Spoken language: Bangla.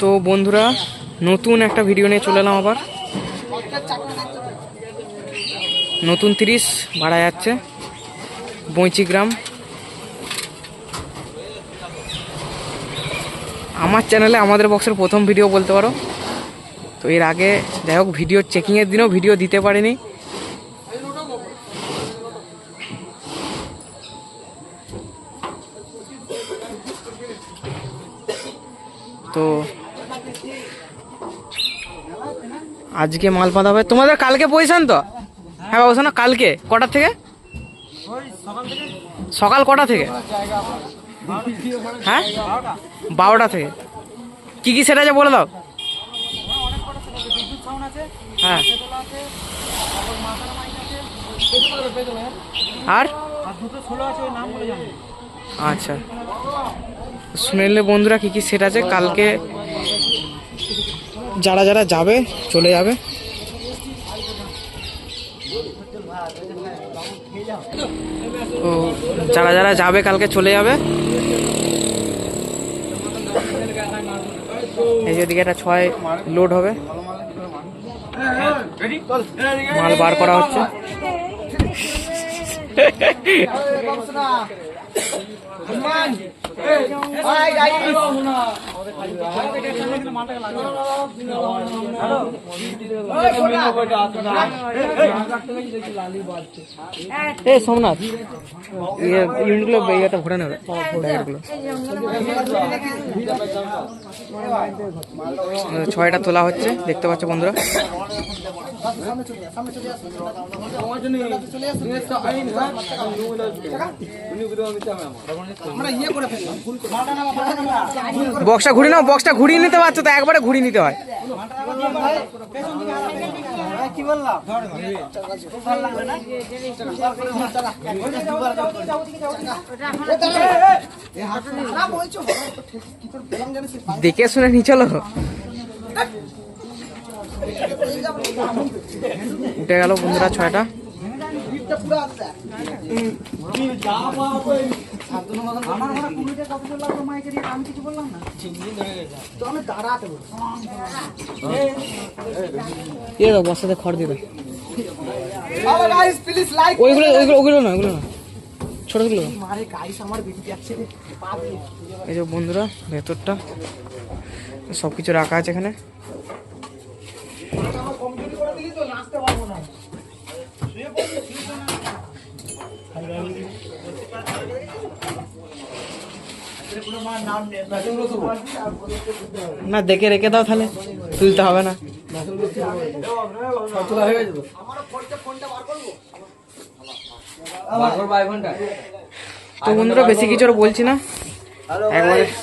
তো বন্ধুরা, নতুন একটা ভিডিও নিয়ে চলে এলাম আবার। নতুন তিরিশ ভাড়া যাচ্ছে বইচি গ্রাম। আমার চ্যানেলে আমাদের বক্সের প্রথম ভিডিও বলতে পারো। তো এর আগে, যাই হোক ভিডিও চেকিংয়ের দিনও ভিডিও দিতে পারিনি। তো আজকে মাল পাতা হবে। তোমাদের কালকে পজিশন তো? হ্যাঁ বাবু, শোনো, কালকে। কটার থেকে? সকাল কটা থেকে? হ্যাঁ? বারোটা থেকে। কি কি সেটা আছে বলে দাও। হ্যাঁ। আর? আচ্ছা। নিলে বন্ধুরা কি কি সেট আছে? কালকে যারা যারা যাবে, চলে যাবে। তো যারা যারা যাবে, কালকে চলে যাবে। এই যে এদিকে একটা ছয় লোড হবে। মাল বার করা হচ্ছে। এই সোমনাথ। ইউনিটগুলো ইয়েটা ভরে নেবে। ব্যাগেরগুলো ছয়টা তোলা হচ্ছে দেখতে পাচ্ছ বন্ধুরা। বক্সটা ঘুরিয়ে নাও, বক্সটা ঘুরিয়ে নিতে পারছ তো, একবারে ঘুরিয়ে নিতে হয়। দেখে শুনে নি চলো। উঠে গেল বন্ধুরা ছয়টা। বস্তাতে খড় দাও। ওইগুলো ওইগুলো ওগুলো না ওগুলো। এই যে বন্ধুরা ভেতরটা। সব কিছু রাখা আছে এখানে। না দেখে রেখে দাও তাহলে। তুলতে হবে না। তো বন্ধুরা বেশি কিছু আর বলছি না। একবারে